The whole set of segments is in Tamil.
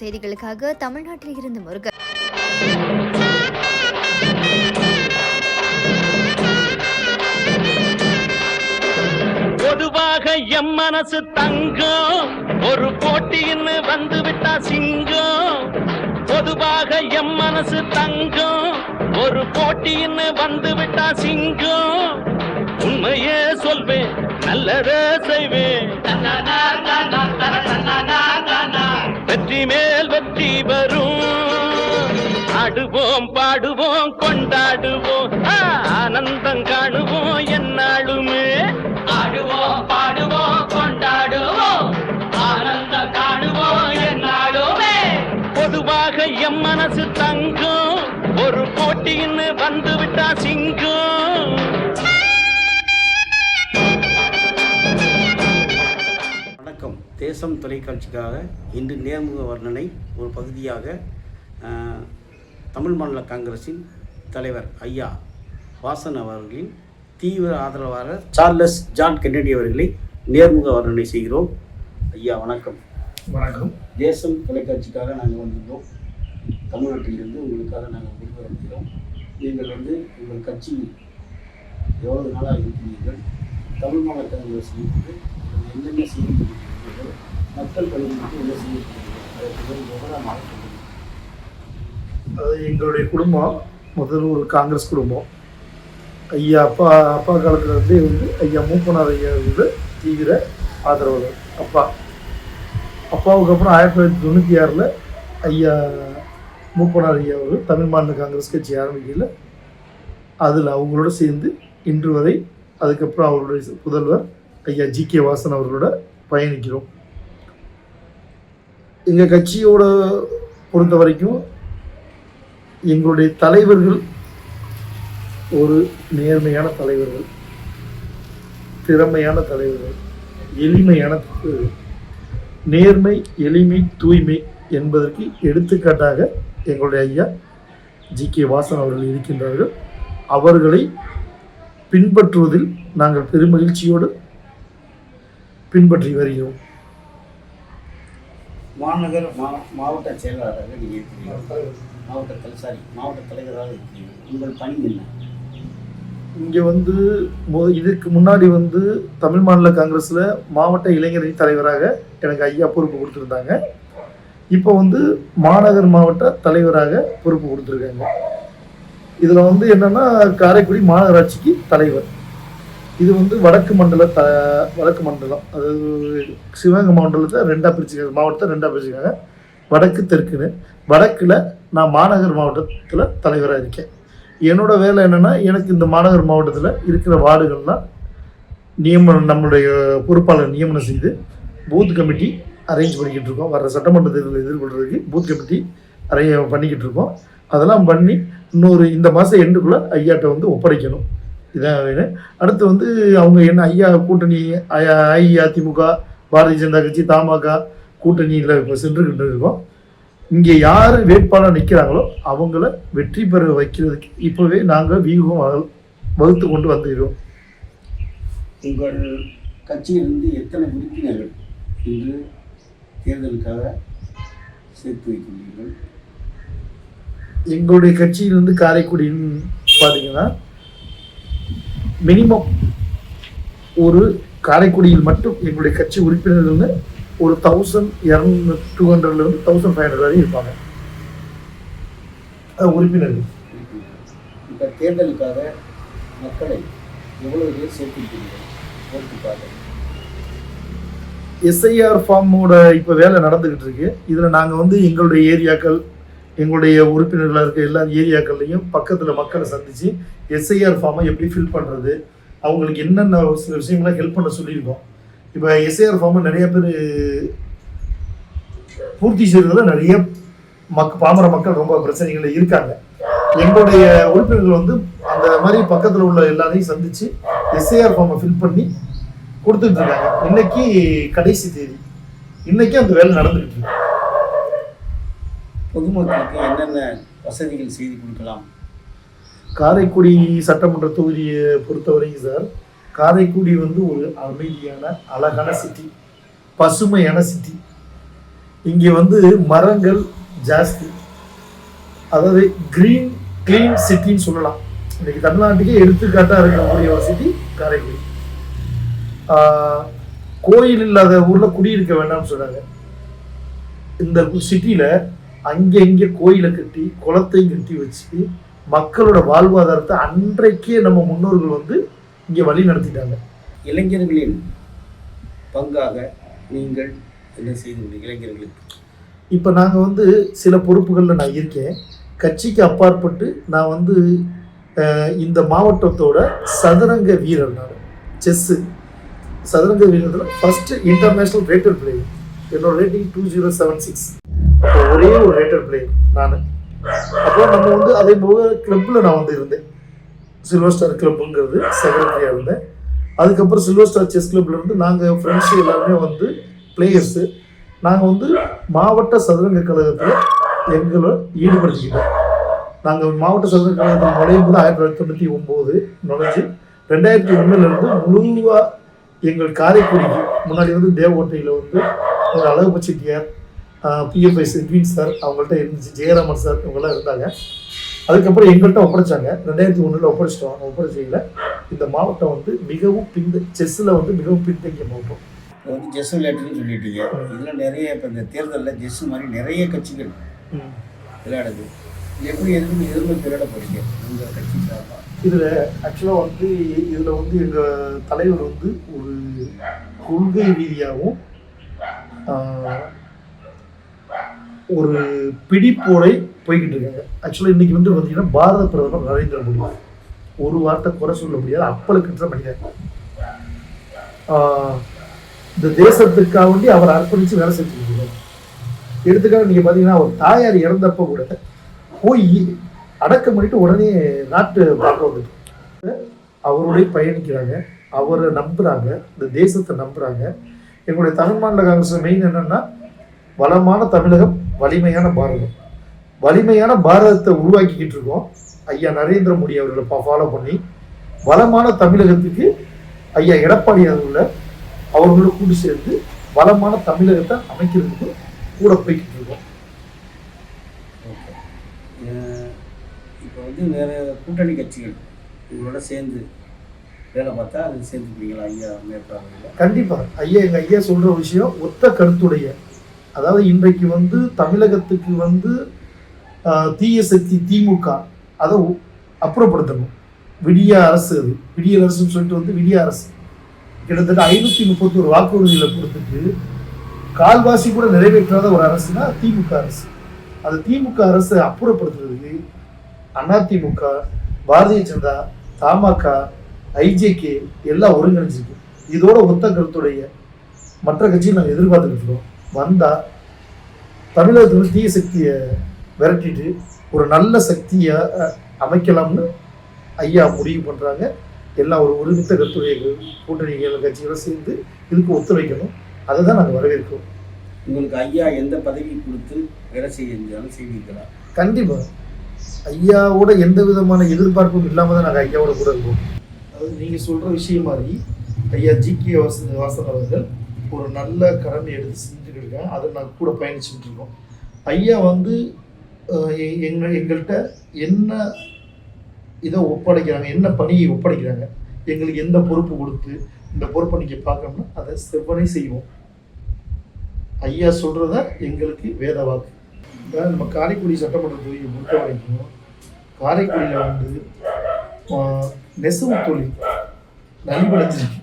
செய்திகளுக்காக தமிழ்நாட்டில் இருந்து முருகன். பொதுவாக எம் மனசு தங்கம். ஒரு போட்டின்னு வந்து விட்டா சிங்கம். பொதுவாக எம் மனசு தங்கம். ஒரு போட்டின்னு வந்து விட்டா சிங்கம். உண்மையே சொல்வேன் நல்லதே செய்வேன். வெற்றி மேல் வெற்றி வரும். ஆடுவோம் பாடுவோம் கொண்டாடுவோம். ஆனந்தம் காணுவோம் என்னாலுமே ஆடுவோம் பாடுவோம் கொண்டாடுவோம். ஆனந்தம் காணுவோம் என்னாலுமே பொதுவாக எம் மனசு தங்கம். ஒரு போட்டின்னு வந்து விட்டா சிங்கம். தேசம் தொலைக்காட்சிக்காக இன்று நேர்முக வர்ணனை ஒரு பகுதியாக தமிழ் மாநில காங்கிரசின் தலைவர் ஐயா வாசன் அவர்களின் தீவிர ஆதரவாளர் சார்லஸ் ஜான் கென்னடி அவர்களை நேர்முக வர்ணனை செய்கிறோம். ஐயா வணக்கம். வணக்கம். தேசம் தொலைக்காட்சிக்காக நாங்கள் வந்திருந்தோம். தமிழ்நாட்டிலிருந்து உங்களுக்காக நாங்கள் ஒளிபரப்புகிறோம் நீங்கள் வந்து உங்கள் கட்சியில் எவ்வளவு நாளாக இருக்கிறீர்கள்? தமிழ் மாநில காங்கிரஸ் என்னென்ன மக்கள் அது எங்களுடைய குடும்பம். முதல்ல ஒரு காங்கிரஸ் குடும்பம். ஐயா அப்பா அப்பா காலத்துலேருந்தே வந்து ஐயா மூப்பனார் ஐயா வந்து தீவிர ஆதரவாளர். அப்பா. அப்பாவுக்கு அப்புறம் ஆயிரத்தி தொள்ளாயிரத்தி தொண்ணூற்றி ஆறில் ஐயா மூப்பனார் ஐயா அவர்கள் தமிழ் மாநில காங்கிரஸ் கட்சி ஆரம்பிக்கல அதில் அவங்களோட சேர்ந்து இன்று வரை அதுக்கப்புறம் அவருடைய புதல்வர் ஐயா ஜி கே வாசன் அவர்களோட பயணிக்கிறோம். எங்கள் கட்சியோட பொறுத்த வரைக்கும் எங்களுடைய தலைவர்கள் ஒரு நேர்மையான தலைவர்கள் திறமையான தலைவர்கள் எளிமையான தலைவர்கள். நேர்மை எளிமை தூய்மை என்பதற்கு எடுத்துக்காட்டாக எங்களுடைய ஐயா ஜி கே வாசன் அவர்கள் இருக்கின்றார்கள். அவர்களை பின்பற்றுவதில் நாங்கள் பெருமகிழ்ச்சியோடு பின்பற்றி வருகிறோம். மாநகர் மாவட்ட செயலாளராக நீங்கள் இருக்கிறீர்கள். மாவட்ட தலை சாரி மாவட்ட தலைவராக இருக்கிறீர்கள். உங்கள் பணி என்ன? இங்கே வந்து இதுக்கு முன்னாடி வந்து தமிழ் மாநில காங்கிரஸில் மாவட்ட இளைஞரணி தலைவராக எனக்கு ஐயா பொறுப்பு கொடுத்துருந்தாங்க. இப்போ வந்து மாநகர் மாவட்ட தலைவராக பொறுப்பு கொடுத்துருக்காங்க. இதில் வந்து என்னன்னா காரைக்குடி மாநகராட்சிக்கு தலைவர். இது வந்து வடக்கு மண்டல த வடக்கு மண்டலம். அதாவது சிவகங்கை மண்டலத்தை ரெண்டாக பிரிச்சுக்காங்க மாவட்டத்தை ரெண்டாக பிரிச்சுக்காங்க வடக்கு தெற்குன்னு. வடக்கில் நான் மாநகர் மாவட்டத்தில் தலைவராக இருக்கேன். என்னோட வேலை என்னென்னா எனக்கு இந்த மாநகர் மாவட்டத்தில் இருக்கிற வார்டுகள்லாம் நியமனம் நம்மளுடைய பொறுப்பாளர் நியமனம் செய்து பூத் கமிட்டி அரேஞ்ச் பண்ணிக்கிட்டு இருக்கோம். வர சட்டமன்ற தேர்தலை எதிர்கொள்றதுக்கு பூத் கமிட்டி அரே பண்ணிக்கிட்டு இருக்கோம். அதெல்லாம் பண்ணி இன்னொரு இந்த மாதம் எண்டுக்குள்ளே ஐயாட்ட வந்து ஒப்படைக்கணும். இதான் வேணும் அடுத்து வந்து அவங்க என்ன ஐயா கூட்டணி அஇஅதிமுக பாரதிய ஜனதா கட்சி தமாக கூட்டணியில் இப்போ சென்றுக்கிட்டு இருக்கோம் இங்கே யார் வேட்பாளர் நிற்கிறாங்களோ அவங்கள வெற்றி பெற வைக்கிறதுக்கு இப்போவே நாங்கள் வியூகம் வகு- வகுத்து கொண்டு வந்துக்கிறோம் உங்கள் கட்சியிலிருந்து எத்தனை உறுப்பினர்கள் இன்று தேர்தலுக்காக சேர்த்து வைக்கின்றீர்கள் எங்களுடைய கட்சியிலிருந்து காரைக்குடின்னு பார்த்தீங்கன்னா மினிமம் ஒரு காரைக்குடியில் மட்டும் எங்களுடைய கட்சி உறுப்பினர்கள் ஒரு தௌசண்ட் இரநூறு டூ ஹண்ட்ரட்லேருந்து தௌசண்ட் ஃபைவ் ஹண்ட்ரட் வரையும் இருப்பாங்க. அது உறுப்பினர்கள். இப்போ தேர்தலுக்காக மக்களை எவ்வளவு பேர் சேர்த்திருக்கிறீர்கள் ஓட்டுக்காக எஸ்ஐஆர் ஃபார்மோட இப்போ வேலை நடந்துக்கிட்டு இருக்கு. இதில் நாங்கள் வந்து எங்களுடைய ஏரியாக்கள் எங்களுடைய உறுப்பினர்களாக இருக்க எல்லா ஏரியாக்கள்லையும் பக்கத்தில் மக்களை சந்தித்து எஸ்ஐஆர் ஃபார்மை எப்படி ஃபில் பண்ணுறது அவங்களுக்கு என்னென்ன ஒரு சில விஷயங்களை ஹெல்ப் பண்ண சொல்லியிருக்கோம். இப்போ எஸ்ஐஆர் ஃபார்மை நிறைய பேர் பூர்த்தி செய்கிறதுல நிறைய மக் பாமர மக்கள் ரொம்ப பிரச்சனைகள் இருக்காங்க. எங்களுடைய உறுப்பினர்கள் வந்து அந்த மாதிரி பக்கத்தில் உள்ள எல்லாரையும் சந்தித்து எஸ்ஐஆர் ஃபார்மை ஃபில் பண்ணி கொடுத்துட்டு இருக்காங்க. இன்னைக்கு கடைசி தேதி. இன்னைக்கு அந்த வேலை நடந்துகிட்டு இருக்கு. பொதுமக்களுக்கு என்னென்ன வசதிகள் செய்து கொடுக்கலாம்? காரைக்குடி சட்டமன்ற தொகுதியை பொறுத்தவரைக்கும் சார் காரைக்குடி வந்து ஒரு அமைதியான அழகான சிட்டி பசுமையான சிட்டி இங்கே வந்து மரங்கள் ஜாஸ்தி. அதாவது கிரீன் க்ளீன் சிட்டின்னு சொல்லலாம். இன்னைக்கு தமிழ்நாட்டுக்கே எடுத்துக்காட்டாக இருக்கக்கூடிய ஒரு சிட்டி காரைக்குடி. கோயில் இல்லாத ஊரில் குடியிருக்க வேண்டாம்னு சொல்கிறாங்க இந்த சிட்டியில் அங்கே இங்கே கோயிலை கட்டி குளத்தையும் கட்டி வச்சு மக்களோட வாழ்வாதாரத்தை அன்றைக்கே நம்ம முன்னோர்கள் வந்து இங்கே வழி நடத்திட்டாங்க. இளைஞர்களின் பங்காக நீங்கள் என்ன செய்து இளைஞர்களுக்கு? இப்போ நாங்கள் வந்து சில பொறுப்புகளில் நான் இருக்கேன். கட்சிக்கு அப்பாற்பட்டு நான் வந்து இந்த மாவட்டத்தோட சதுரங்க வீரர் நான். செஸ்ஸு சதுரங்க வீரத்தில் ஃபஸ்ட்டு இன்டர்நேஷ்னல் ரேட்டர் பிளேயர் என்னோட rating two zero seven six ஒரே ஒரு ரேட்டர் பிளேயர் நான். அப்புறம் நம்ம வந்து அதே போக கிளப்பில் நான் வந்து இருந்தேன். சில்வர் ஸ்டார் கிளப்புங்கிறது செக்ரட்டரியாக இருந்தேன். அதுக்கப்புறம் சில்வர் ஸ்டார் செஸ் கிளப்பில் இருந்து நாங்கள் ஃப்ரெண்ட்ஸ் எல்லாருமே வந்து பிளேயர்ஸு நாங்கள் வந்து மாவட்ட சதுரங்க கழகத்தில் எங்களை ஈடுபடுத்திக்கிட்டோம். நாங்கள் மாவட்ட சதுரங்க கழகத்தில் நுழையும் போது ஆயிரத்தி தொள்ளாயிரத்தி தொண்ணூற்றி ஒம்பது நுழைஞ்சு ரெண்டாயிரத்தி ஒன்றுலேருந்து முழுவாக எங்கள் காரைக்குடிக்கு முன்னாடி வந்து தேவகோட்டையில் வந்து ஒரு அழகு செட்டியார் பிஎஃப்ஐ செட்வின் சார் அவங்கள்ட்ட இருந்துச்சு ஜெயராமன் சார் இவங்கெல்லாம் இருந்தாங்க. அதுக்கப்புறம் எங்கள்கிட்ட ஒப்படைச்சாங்க. ரெண்டாயிரத்தி ஒன்றில் ஒப்படைச்சிட்டோம். ஒப்படைச்சியில் இந்த மாவட்டம் வந்து மிகவும் பிந்த செஸ்ஸில் வந்து மிகவும் பின்தங்கிய மாவட்டம். இப்போ வந்து ஜெஸ் விளையாட்டுன்னு சொல்லிட்டீங்க. இதில் நிறைய இப்போ இந்த தேர்தலில் ஜெஸ் மாதிரி நிறைய கட்சிகள் விளையாடுது. எப்படி எதுவும் எதிர்ப்பு விளையாட உங்கள் கட்சி சார்பாக இதில் ஆக்சுவலாக வந்து இதில் வந்து எங்கள் தலைவர் வந்து ஒரு கொள்கை ரீதியாகவும் ஒரு பிடிப்போடை போய்கிட்டு இருக்காங்க. ஆக்சுவலாக இன்னைக்கு வந்து பார்த்தீங்கன்னா பாரத பிரதமர் நரேந்திர மோடி. ஒரு வார்த்தை குறை சொல்ல முடியாது. அப்பளுக்குன்ற மனிதர் இந்த தேசத்துக்காக வேண்டி அவர் அர்ப்பணித்து வேலை செஞ்சுருக்காங்க எடுத்துக்காக நீங்கள் பார்த்தீங்கன்னா அவர் தாயார் இறந்தப்ப கூட போய் அடக்கம் பண்ணிட்டு உடனே நாட்டு பார்க்க வந்துட்டு அவருடைய பயணிக்கிறாங்க. அவரை நம்புகிறாங்க இந்த தேசத்தை நம்புகிறாங்க எங்களுடைய தமிழ் மாநில காங்கிரஸ் மெயின் என்னென்னா வளமான தமிழகம் வலிமையான பாரதம். வலிமையான பாரதத்தை உருவாக்கிக்கிட்டு இருக்கோம். ஐயா நரேந்திர மோடி அவர்களை ஃபாலோ பண்ணி வளமான தமிழகத்துக்கு ஐயா எடப்பாடி அவர்களை அவர்களோட கூட்டு சேர்ந்து வளமான தமிழகத்தை அமைக்கிறதுக்கு கூட போய்கிட்டு இருக்கோம். இப்போ வந்து வேறு கூட்டணி கட்சிகள் உங்களோட சேர்ந்து வேலை பார்த்தா அது சேர்ந்துக்கிறீங்களா ஐயா மேற்பார்வையில்? கண்டிப்பா. ஐயா எங்க ஐயா சொல்ற விஷயம் ஒத்த கருத்துடைய அதாவது இன்றைக்கு வந்து தமிழகத்துக்கு வந்து தீய சக்தி திமுக அதை அப்புறப்படுத்தணும். விடிய அரசு அது. விடிய அரசுன்னு சொல்லிட்டு வந்து விடிய அரசு. கிட்டத்தட்ட ஐநூற்றி முப்பத்தோரு வாக்குறுதிகளை கொடுத்துட்டு கால்வாசி கூட நிறைவேற்றாத ஒரு அரசுனா திமுக அரசு. அந்த திமுக அரசை அப்புறப்படுத்துறதுக்கு அதிமுக பாரதிய ஜனதா தமாக ஐஜேகே எல்லாம் ஒருங்கிணைஞ்சிருக்கு. இதோட ஒத்த கருத்துடைய மற்ற கட்சியை நாங்கள் எதிர்பார்த்துக்கிட்டு இருக்கோம் வந்தா தமிழகத்தில் தீய சக்தியை விரட்டிட்டு ஒரு நல்ல சக்தியை அமைக்கலாம்னு ஐயா முடிவு பண்றாங்க. எல்லாம் ஒரு ஒருமித்த கருத்துடைய கூட்டணிகள் கட்சிகளும் சேர்ந்து இதுக்கு ஒத்துழைக்கணும். அதை தான் நாங்கள் வரவேற்கிறோம். உங்களுக்கு ஐயா எந்த பதவி கொடுத்து வேலை செய்ய இருந்தாலும் செய்வீர்களா? கண்டிப்பா. ஐயாவோட எந்த விதமான எதிர்பார்ப்பும் இல்லாம தான் நாங்கள் ஐயாவோட கூட இருக்கோம். அதாவது நீங்க சொல்ற விஷயம் மாதிரி ஐயா ஜி கே வாசன் வாசன் அவர்கள் ஒரு நல்ல கடமை எடுத்து செஞ்சுட்டு இருக்கேன் அது நான் கூட பயணிச்சுட்டு இருக்கோம் ஐயா வந்து அஹ், எங்க எங்கள்கிட்ட என்ன இதை ஒப்படைக்கிறாங்க என்ன பணியை ஒப்படைக்கிறாங்க எங்களுக்கு எந்த பொறுப்பு கொடுத்து இந்த பொறுப்பை நீங்கள் பார்க்கணும்னா அதை செவ்வனை செய்வோம். ஐயா சொல்கிறத எங்களுக்கு வேத வாக்கு. இந்த நம்ம காரைக்குடி சட்டமன்ற தொகுதியை பொறுத்த வரைக்கும் காரைக்குடியில் வந்து ஆஹ், நெசவு தொழில் நலிவடைஞ்சிருக்கு.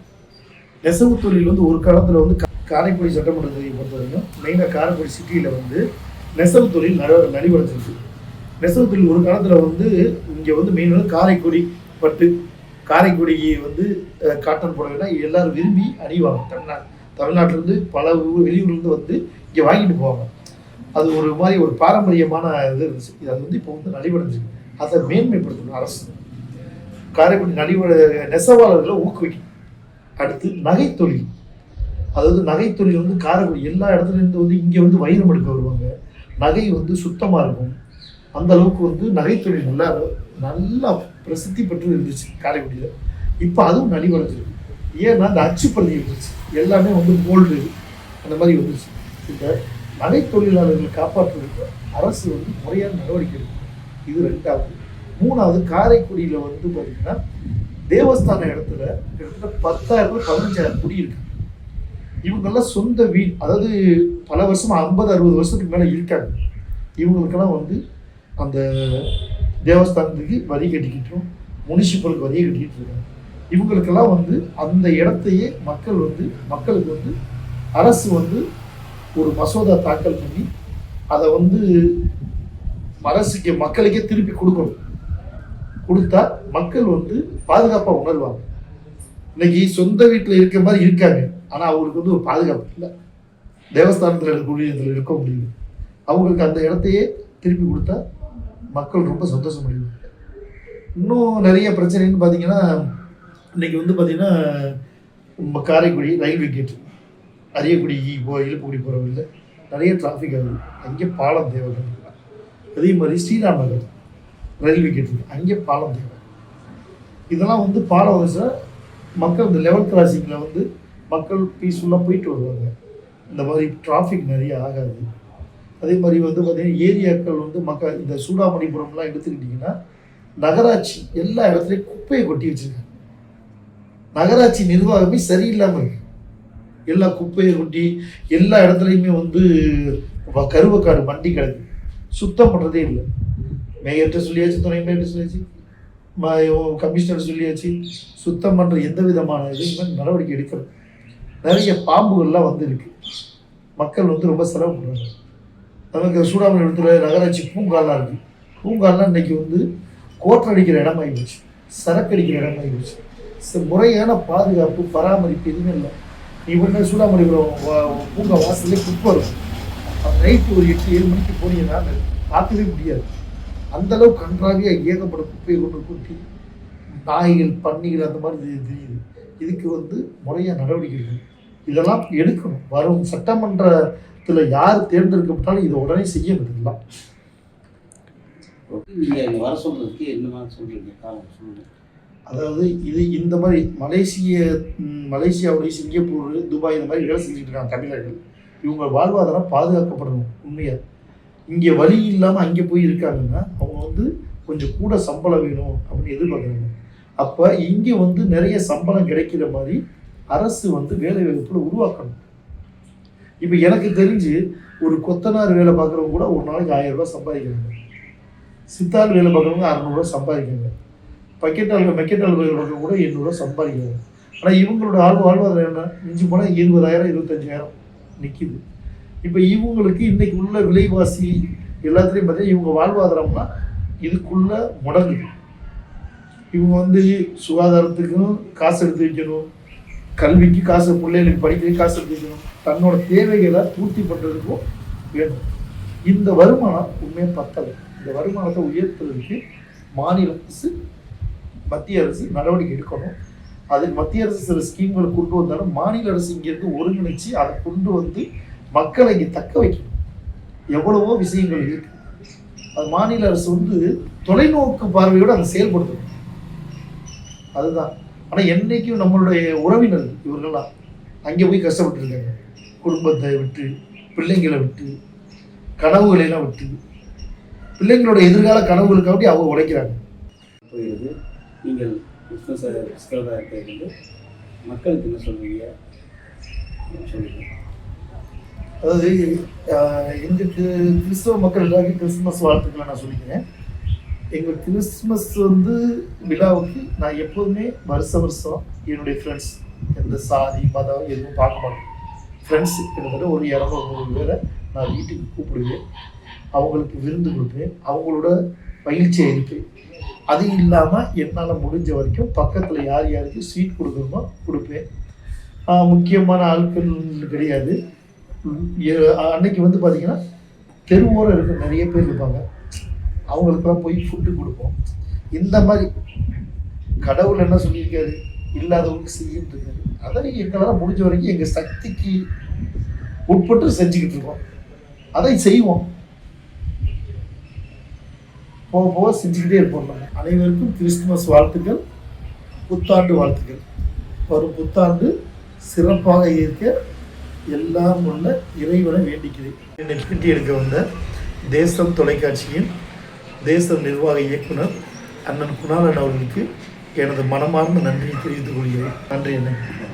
நெசவு தொழில் வந்து ஒரு காலத்தில் வந்து காரைக்குடி சட்டமன்ற தொகுதியை பொறுத்தவரைக்கும் மெயினாக காரைக்குடி சிட்டியில் வந்து நெசவு தொழில் நல நலிவடைஞ்சிருக்கு நெசவு தொழில் ஒரு காலத்தில் வந்து இங்கே வந்து மெயின் வந்து காரைக்குடி பட்டு காரைக்குடி வந்து காட்டன் புடவைனா எல்லாரும் விரும்பி அணிவாங்க. தமிழ்நாடு தமிழ்நாட்டிலேருந்து பல ஊர் வெளியூர்லேருந்து வந்து இங்கே வாங்கிட்டு போவாங்க. அது ஒரு மாதிரி ஒரு பாரம்பரியமான இது இருந்துச்சு. இது அது வந்து இப்போ வந்து நலிவடைஞ்சிருக்கு அதை மேன்மைப்படுத்தணும் அரசு. காரைக்குடி நலிவடை நெசவாளர்களை ஊக்குவிக்கும் அடுத்து நகைத்தொழில். அதாவது நகைத்தொழில் வந்து காரைக்குடி எல்லா இடத்துல இருந்து வந்து இங்கே வந்து வைரம் எடுக்க வருவாங்க. நகை வந்து சுத்தமாக இருக்கும். அந்த அளவுக்கு வந்து நகைத்தொழில் நல்லா நல்லா பிரசித்தி பெற்று இருந்துச்சு காரைக்குடியில். இப்போ அதுவும் நலிவடைஞ்சிருக்கு. ஏன்னா அந்த அச்சுப்பள்ளி இருந்துச்சு எல்லாமே வந்து கோல்டு அந்த மாதிரி வந்துச்சு. இந்த நகை தொழிலாளர்களை காப்பாற்றுவதற்கு அரசு வந்து முறையான நடவடிக்கை எடுக்கும் இது ரெண்டாவது. மூணாவது காரைக்குடியில் வந்து பார்த்திங்கன்னா தேவஸ்தான இடத்துல கிட்டத்தட்ட பத்தாயிரம் பதினஞ்சாயிரம் குடி இருக்கு. இவங்கெல்லாம் சொந்த வீடு. அதாவது பல வருஷம் ஐம்பது அறுபது வருஷத்துக்கு மேலே இருக்காங்க. இவங்களுக்கெல்லாம் வந்து அந்த தேவஸ்தானத்துக்கு வரி கட்டிக்கிட்டோம். முனிசிபலுக்கு வரியை கட்டிக்கிட்டு இருக்காங்க. இவங்களுக்கெல்லாம் வந்து அந்த இடத்தையே மக்கள் வந்து மக்களுக்கு வந்து அரசு வந்து ஒரு மசோதா தாக்கல் பண்ணி அதை வந்து அரசுக்கு மக்களுக்கே திருப்பி கொடுக்கணும். கொடுத்தா மக்கள் வந்து பாதுகாப்பாக உணர்வாங்க. இன்னைக்கு சொந்த வீட்டில் இருக்கிற மாதிரி இருக்காங்க. ஆனால் அவங்களுக்கு வந்து ஒரு பாதுகாப்பு இல்லை. தேவஸ்தானத்தில் இருக்கக்கூடிய இதில் இருக்க முடியும் அவங்களுக்கு அந்த இடத்தையே திருப்பி கொடுத்தா மக்கள் ரொம்ப சந்தோஷமடைவாங்க. இன்னும் நிறைய பிரச்சனைன்னு பார்த்தீங்கன்னா இன்றைக்கி வந்து பார்த்திங்கன்னா காரைக்குடி ரயில்வே கேட்டு அரியக்குடி போ இழுப்புக்குடி போகிற வழியில் நிறைய டிராஃபிக் ஆகுது. அங்கே பாலம் தேவை. அதே மாதிரி ஸ்ரீராம் நகர் ரயில்வே கேட் அங்கே பாலம் தேவை. இதெல்லாம் வந்து பாலம் வந்துச்சுன்னா மக்கள் இந்த லெவல் கிராசிங்கில் வந்து மக்கள் பீஸ்ஃபுல்லாக போயிட்டு வருவாங்க. இந்த மாதிரி டிராஃபிக் நிறைய ஆகாது. அதே மாதிரி வந்து பார்த்திங்கன்னா ஏரியாக்கள் வந்து மக்கள் இந்த சூடாமணிபுரம்லாம் எடுத்துக்கிட்டிங்கன்னா நகராட்சி எல்லா இடத்துலையும் குப்பையை கொட்டி வச்சிருக்காங்க. நகராட்சி நிர்வாகமே சரியில்லாமல் இருக்கு. எல்லா குப்பையை கொட்டி எல்லா இடத்துலையுமே வந்து வ- கருவக்காடு வண்டி கிடக்கு. சுத்தம் பண்ணுறதே இல்லை. மேயர்கிட்ட சொல்லியாச்சு துணை மேயர்கிட்ட சொல்லியாச்சு ம- கமிஷனர் சொல்லியாச்சு. சுத்தம் பண்ணுற எந்த விதமான இதுவுமே நடவடிக்கை எடுக்கிறது நிறைய பாம்புகள்லாம் வந்து இருக்கு மக்கள் வந்து ரொம்ப சிரமப்படுறாங்க நமக்கு சூடாமணி இடத்துல நகராட்சி பூங்காலாம் இருக்குது பூங்காலாம் இன்னைக்கு வந்து கோட்டடிக்கிற இடமாகி போச்சு சரக்கடிக்கிற இடமாகி போச்சு முறையான பாதுகாப்பு பராமரிப்பு எதுவுமே இல்லை. இவங்க சூடாமணிபுரம் பூங்கா வாசல்லே குப்பை இருக்கும் அந்த நைட்டு ஒரு எட்டு ஏழு மணிக்கு போனீங்கன்னா பார்க்கவே முடியாது. அந்தளவு அளவுக்கு கன்றாவியாக ஏகப்பட்ட குப்பையை கொண்டு கூட்டி நாய்கள் பன்னிகள் அந்த மாதிரி தெரியுது. இதுக்கு வந்து முறையாக நடவடிக்கை எடுக்கணும். இதெல்லாம் எடுக்கணும். வரும். சட்டமன்றத்தில் யார் தேர்ந்தெடுக்கப்பட்டாலும் இதை உடனே செய்யணும் இதெல்லாம் வர சொல்றதுக்கு என்னமா சொல்றீங்க? அதாவது இது இந்த மாதிரி மலேசிய மலேசியாவுடைய சிங்கப்பூர் துபாய் இந்த மாதிரி வேலை செஞ்சுட்டு இருக்காங்க தமிழர்கள். இவங்க வாழ்வாதாரம் பாதுகாக்கப்படணும். உண்மையாக இங்கே வழி இல்லாமல் அங்கே போய் இருக்காங்கன்னா அவங்க வந்து கொஞ்சம் கூட சம்பளம் வேணும் அப்படின்னு எதிர்பார்க்குறாங்க. அப்போ இங்கே வந்து நிறைய சம்பளம் கிடைக்கிற மாதிரி அரசு வந்து வேலை வாய்ப்புல உருவாக்கணும். இப்போ எனக்கு தெரிஞ்சு ஒரு கொத்தனார் வேலை பார்க்குறவங்க கூட ஒரு நாளைக்கு ஆயிரம் ரூபாய் சம்பாதிக்கிறாங்க. சித்தாள் வேலை பார்க்குறவங்க அறநூறுவா சம்பாதிக்கிறாங்க. பக்கெட்டால் மெக்கெட்டால் வேலை பார்க்குறவங்க கூட எண்ணூறுவா சம்பாதிக்கிறாங்க. ஆனால் இவங்களோட ஆள் வாழ்வாதாரம் என்ன? மிஞ்சி போனால் இருபதாயிரம் இருபத்தஞ்சாயிரம் நிற்கிது இப்போ இவங்களுக்கு இன்றைக்கு உள்ள விலைவாசி எல்லாத்துலேயும் பார்த்தீங்கன்னா இவங்க வாழ்வாதாரம்னா இதுக்குள்ள முடங்குது. இவங்க வந்து சுகாதாரத்துக்கும் காசு எடுத்து வைக்கணும். கல்விக்கு காசு பிள்ளைகளுக்கு படிக்கிறதுக்கு காசு கொடுக்கணும். தன்னோட தேவைகளை பூர்த்தி பண்ணுறதுக்கும் வேணும். இந்த வருமானம் உண்மையாக பத்தலை. இந்த வருமானத்தை உயர்த்துறதுக்கு மாநில அரசு மத்திய அரசு நடவடிக்கை எடுக்கணும். அதுக்கு மத்திய அரசு சில ஸ்கீம்களை கொண்டு வந்தாலும் மாநில அரசு இங்கேருந்து ஒருங்கிணைச்சு அதை கொண்டு வந்து மக்களை இங்கே தக்க வைக்கணும். எவ்வளவோ விஷயங்கள் இருக்கு. அது மாநில அரசு வந்து தொலைநோக்கு பார்வையோடு அதை செயல்படுத்தணும். அதுதான். ஆனால் என்னைக்கும் நம்மளுடைய உறவினர்கள் இவர்கள்லாம் அங்கே போய் கஷ்டப்பட்டு இருக்காங்க குடும்பத்தை விட்டு பிள்ளைங்களை விட்டு கனவுகளை எல்லாம் விட்டு. பிள்ளைங்களோட எதிர்கால கனவுகளுக்காண்டி அவங்க உழைக்கிறாங்க. போயிடுது. நீங்கள் பிஸ்னஸ் ஸ்கில்டாக இருக்கிறது மக்களுக்கு என்ன சொல்றீங்க? சொல்லுங்க. அதாவது எங்களுக்கு கிறிஸ்தவ மக்கள் எல்லாருக்கும் கிறிஸ்துமஸ் வாழ்த்துக்களை நான் சொல்லிக்கிறேன். எங்கள் கிறிஸ்மஸ் வந்து விழாவுக்கு நான் எப்போதுமே வருஷ வருஷம் என்னுடைய ஃப்ரெண்ட்ஸ் எந்த சாதி மதம் எதுவும் பார்க்க மாட்டேன் ஃப்ரெண்ட்ஸ் கிட்டத்தட்ட ஒரு இரநூறு நூறு பேரை நான் வீட்டுக்கு கூப்பிடுவேன். அவங்களுக்கு விருந்து கொடுப்பேன். அவங்களோட மகிழ்ச்சியாக இருப்பேன் அது இல்லாமல் என்னால் முடிஞ்ச வரைக்கும் பக்கத்தில் யார் யாருக்கு ஸ்வீட் கொடுக்கணுமோ கொடுப்பேன். முக்கியமான ஆட்கள் கிடையாது. அன்னைக்கு வந்து பார்த்திங்கன்னா தெருவோரம் இருக்க நிறைய பேர் இருப்பாங்க. அவங்களுக்குலாம் போய் ஃபுட்டு கொடுப்போம். இந்த மாதிரி கடவுள் என்ன சொல்லியிருக்காரு? இல்லாதவங்களுக்கு செய்யிட்டு இருக்காரு அதை எங்களால் முடிஞ்ச வரைக்கும் எங்கள் சக்திக்கு உட்பட்டு செஞ்சுக்கிட்டு இருக்கோம். அதை செய்வோம். போக போக செஞ்சுக்கிட்டே இருப்போம் நம்ம. அனைவருக்கும் கிறிஸ்துமஸ் வாழ்த்துக்கள் புத்தாண்டு வாழ்த்துக்கள். வரும் புத்தாண்டு சிறப்பாக இருக்க எல்லாம் உள்ள இறைவனை வேண்டிக்கிறேன். என்னை பேட்டி எடுக்க வந்த தேசம் தொலைக்காட்சியின் தேச நிர்வாக இயக்குனர் அண்ணன் குணாலன் அவர்களுக்கு எனது மனமார்ந்த நன்றியை தெரிவித்துக் கொள்கிறேன். நன்றி அண்ணன்.